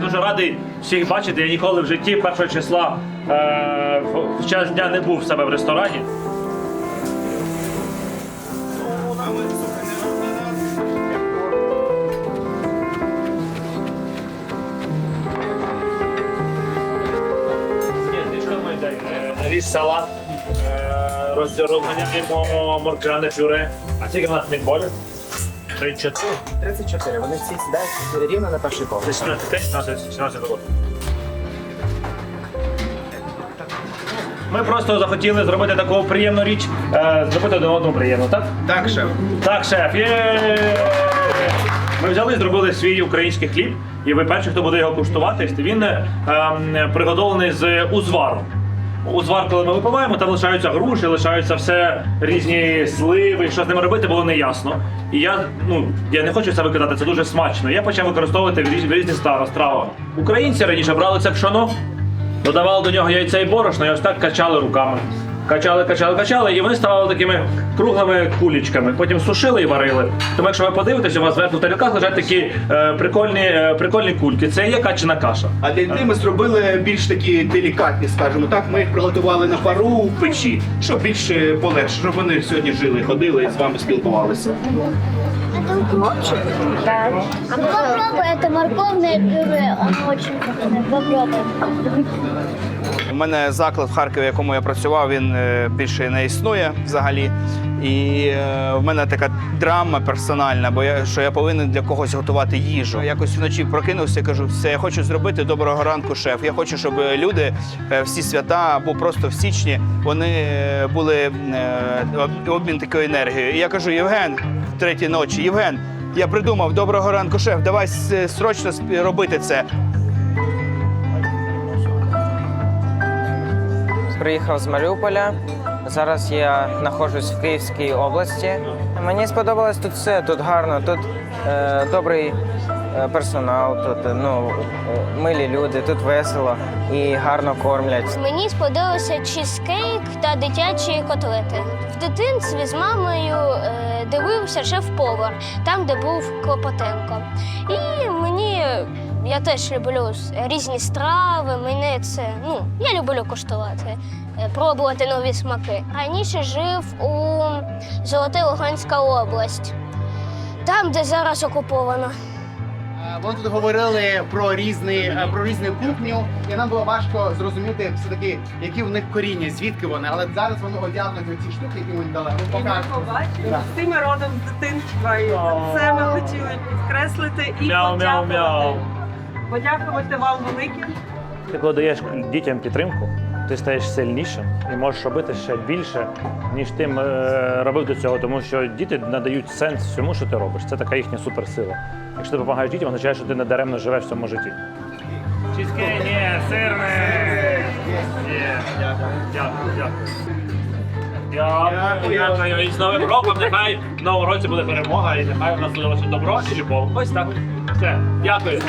Дуже радий всіх бачити. Я ніколи в житті першого числа е, в- час дня не був в себе в ресторані. Ріс салат, е, розганяємо морквяне пюре. А скільки в нас мідболів? 34. 34. Вони всі сідають рівно на перший поверх. Це 14, 16, 16 років. Ми просто захотіли зробити таку приємну річ, е, зробити один одному приємно, так? Так, шеф. Так, шеф, є. Ми взяли і зробили свій український хліб, і ви перші, хто буде його куштувати. Він е, ем, приготовлений з узвару. Узвар, коли ми випиваємо, там лишаються груші, лишаються все різні сливи. Що з ними робити, було неясно. І я ну я не хочу це викидати, це дуже смачно. Я почав використовувати в різні, в різні страви. страви. Українці раніше брали це пшоно, додавали до нього яйця і борошно, і ось так качали руками. Качали, качали, качали, і вони ставали такими круглими кулічками. Потім сушили і варили. Тому якщо ви подивитесь, у вас зверху в тарілках лежать такі е, прикольні, е, прикольні кульки. Це є качана каша. А для дітей ми зробили більш такі делікатні, скажімо так. Ми їх приготували на пару в печі, щоб більш е, полегше, щоб вони сьогодні жили, ходили і з вами спілкувалися. Да. А попробуй это морковное пюре, оно очень вкусное. Попробуй. У мене заклад в Харкові, в якому я працював, він е, більше не існує взагалі. І е, в мене така драма персональна, бо я що я повинен для когось готувати їжу. Якось вночі прокинувся кажу, все, я хочу зробити доброго ранку, шеф. Я хочу, щоб люди е, всі свята або просто в січні вони були е, обмін такою енергією. І я кажу, Євген, третій ночі, Євген, я придумав доброго ранку, шеф. Давай срочно робити це. Приїхав з Маріуполя. Зараз я знаходжусь в Київській області. Мені сподобалось тут все, тут гарно, тут е, добрий персонал, тут е, ну, е, милі люди, тут весело і гарно кормлять. Мені сподобався чізкейк та дитячі котлети. В дитинстві з мамою е, дивився шеф-повар, там, де був Клопотенко. І мені я теж люблю різні страви. Мене це ну я люблю куштувати, е, пробувати нові смаки. Раніше жив у Золоте Луганська область, там, де зараз окуповано. Е, Вони тут говорили про різні е, про різну кухню, і нам було важко зрозуміти все таки, які в них коріння, звідки вони. Але зараз вони одягнуть ці штуки, які мені дали. І ми Да. з цими родом з дитинства. І це ми хотіли підкреслити і подякувати. Подякувати вам велике. Ти коли даєш дітям підтримку, ти стаєш сильнішим і можеш робити ще більше, ніж ти е, робив до цього, тому що діти надають сенс всьому, що ти робиш. Це така їхня суперсила. Якщо ти допомагаєш дітям, означає, що ти не даремно живеш в цьому житті. Чізке, ні, сирне. Дякую, дякую. Дякую, з Новим роком нехай в новому році буде перемога, і нехай у нас буде добро і любов. Ось так. Все, дякую.